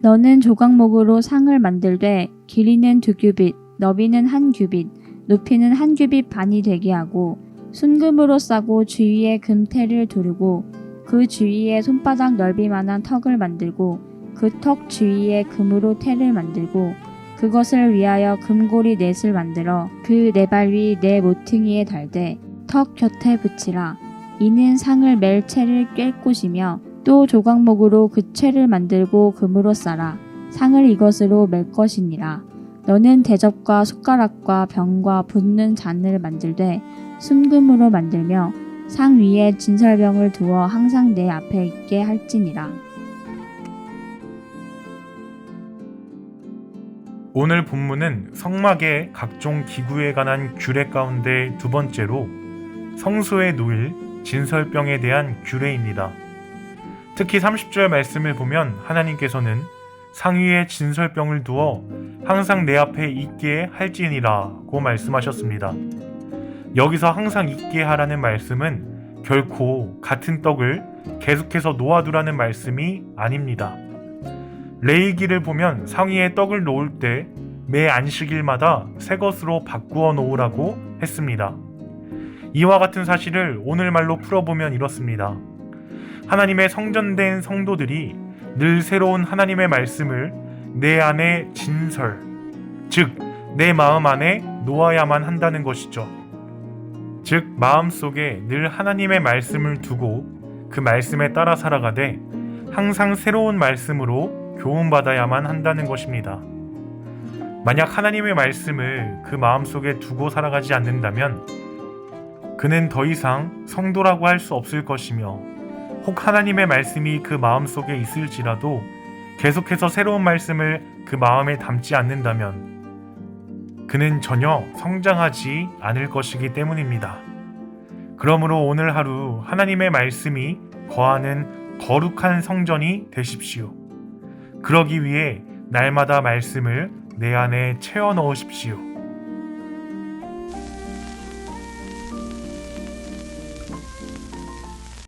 너는 조각목으로 상을 만들되 길이는 두 규빗, 너비는 한 규빗, 높이는 한 규빗 반이 되게 하고 순금으로 싸고 주위에 금테를 두르고 그 주위에 손바닥 넓이만한 턱을 만들고 그 턱 주위에 금으로 테를 만들고 그것을 위하여 금고리 넷을 만들어 그 네 발 위 네 모퉁이에 달되 턱 곁에 붙이라. 이는 상을 멜 채를 꿰 곳이며 또 조각목으로 그 채를 만들고 금으로 싸라. 상을 이것으로 멜 것이니라. 너는 대접과 숟가락과 병과 붓는 잔을 만들되 순금으로 만들며 상 위에 진설병을 두어 항상 내 앞에 있게 할지니라. 오늘 본문은 성막의 각종 기구에 관한 규례 가운데 두 번째로 성소에 놓일 진설병에 대한 규례입니다. 특히 30절 말씀을 보면 하나님께서는 상위에 진설병을 두어 항상 내 앞에 있게 할지니라고 말씀하셨습니다. 여기서 항상 있게 하라는 말씀은 결코 같은 떡을 계속해서 놓아두라는 말씀이 아닙니다. 레이기를 보면 상위에 떡을 놓을 때 매 안식일마다 새 것으로 바꾸어 놓으라고 했습니다. 이와 같은 사실을 오늘말로 풀어보면 이렇습니다. 하나님의 성전된 성도들이 늘 새로운 하나님의 말씀을 내 안에 진설, 즉, 내 마음 안에 놓아야만 한다는 것이죠. 즉, 마음 속에 늘 하나님의 말씀을 두고 그 말씀에 따라 살아가되 항상 새로운 말씀으로 교훈받아야만 한다는 것입니다. 만약 하나님의 말씀을 그 마음 속에 두고 살아가지 않는다면 그는 더 이상 성도라고 할 수 없을 것이며 혹 하나님의 말씀이 그 마음 속에 있을지라도 계속해서 새로운 말씀을 그 마음에 담지 않는다면 그는 전혀 성장하지 않을 것이기 때문입니다. 그러므로 오늘 하루 하나님의 말씀이 거하는 거룩한 성전이 되십시오. 그러기 위해 날마다 말씀을 내 안에 채워 넣으십시오.